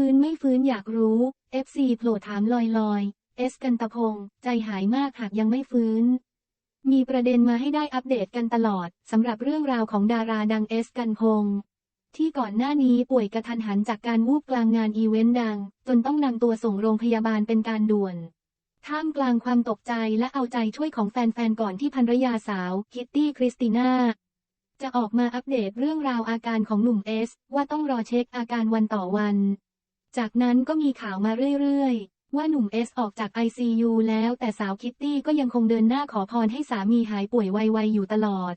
ฟื้นไม่ฟื้นอยากรู้ FC โผล่ถามลอยลอยๆเอสกันตะพง ใจหายมากหากยังไม่ฟื้น มีประเด็นมาให้ได้อัปเดตกันตลอดสำหรับเรื่องราวของดาราดังเอสกันพง ที่ก่อนหน้านี้ป่วยกระทันหันจากการวูบกลางงานอีเวนต์ดัง จนต้องนำตัวส่งโรงพยาบาลเป็นการด่วน ท่ามกลางความตกใจและเอาใจช่วยของแฟนๆก่อนที่ภรรยาสาวคิตตี้คริสติน่าจะออกมาอัปเดตเรื่องราวอาการของหนุ่มเอสว่าต้องรอเช็คอาการวันต่อวัน จากนั้นก็มีข่าวมาเรื่อยๆ ว่าหนุ่มเอสออกจาก ICU แล้วแต่สาวคิตตี้ก็ยังคงเดินหน้าขอพรให้สามีหายป่วยไวๆอยู่ตลอด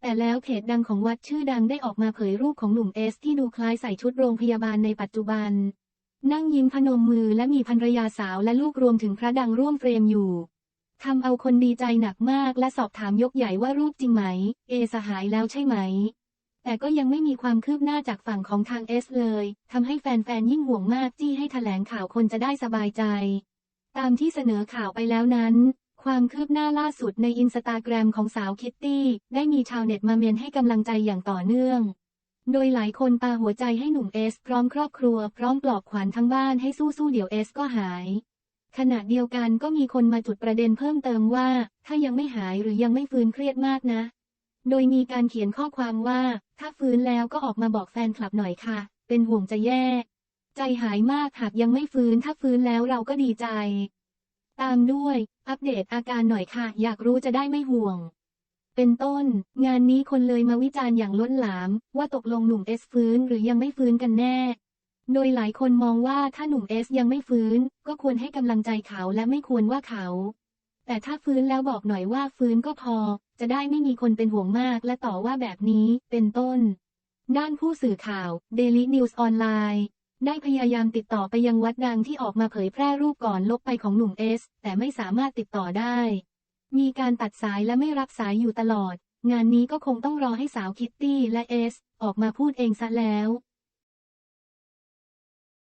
แต่แล้วเพจดังของวัดชื่อดังได้ออกมาเผยรูปของหนุ่มเอสที่ดูคล้ายใส่ชุดโรงพยาบาลในปัจจุบัน นั่งยิ้มพนมมือและมีภรรยาสาวและลูกรวมถึงพระดังร่วมเฟรมอยู่ทำเอาคนดีใจหนักมากและสอบถามยกใหญ่ว่ารูปจริงไหม เอสหายแล้วใช่ไหม แต่ก็ยังไม่มีความคืบหน้าจากฝั่งของทางเอสเลยทำให้แฟนๆ ยิ่งห่วงมากจี้ให้แถลงข่าวคนจะได้สบายใจ ตามที่เสนอข่าวไปแล้วนั้น ความคืบหน้าล่าสุดในอินสตาแกรมของสาวคิตตี้ ได้มีชาวเน็ตมาเมียนให้กำลังใจอย่างต่อเนื่อง โดยหลายคนปาหัวใจให้หนุ่มเอส พร้อมครอบครัว พร้อมปลอบขวัญทั้งบ้านให้สู้ๆเดี๋ยวเอสก็หายขณะเดียวกันก็มีคนมาจุดประเด็นเพิ่มเติมว่า ถ้ายังไม่หายหรือยังไม่ฟื้นเครียดมากนะ โดยมีการเขียนข้อความว่า ถ้าฟื้นแล้วก็ออกมาบอกแฟนคลับหน่อยค่ะ เป็นห่วงจะแย่ ใจหายมากหากยังไม่ฟื้น ถ้าฟื้นแล้วเราก็ดีใจ ตามด้วย อัปเดตอาการหน่อยค่ะ อยากรู้จะได้ไม่ห่วง เป็นต้น งานนี้คนเลยมาวิจารณ์อย่างล้นหลาม ว่าตกลงหนุ่มเอสฟื้นหรือยังไม่ฟื้นกันแน่ โดยหลายคนมองว่าถ้าหนุ่มเอสยังไม่ฟื้น ก็ควรให้กำลังใจเขาและไม่ควรว่าเขา แต่ถ้าฟื้นแล้วบอกหน่อยว่าฟื้นก็พอ จะได้ไม่มีคนเป็นห่วงมากและต่อว่าแบบนี้เป็นต้น ด้านผู้สื่อข่าว Daily News ออนไลน์ได้พยายามติดต่อไปยังวัดดังที่ออกมาเผยแพร่รูปก่อนลบไปของหนุ่มเอส แต่ไม่สามารถติดต่อได้ มีการตัดสายและไม่รับสายอยู่ตลอด งานนี้ก็คงต้องรอให้สาวคิตตี้และเอส ออกมาพูดเองซะแล้ว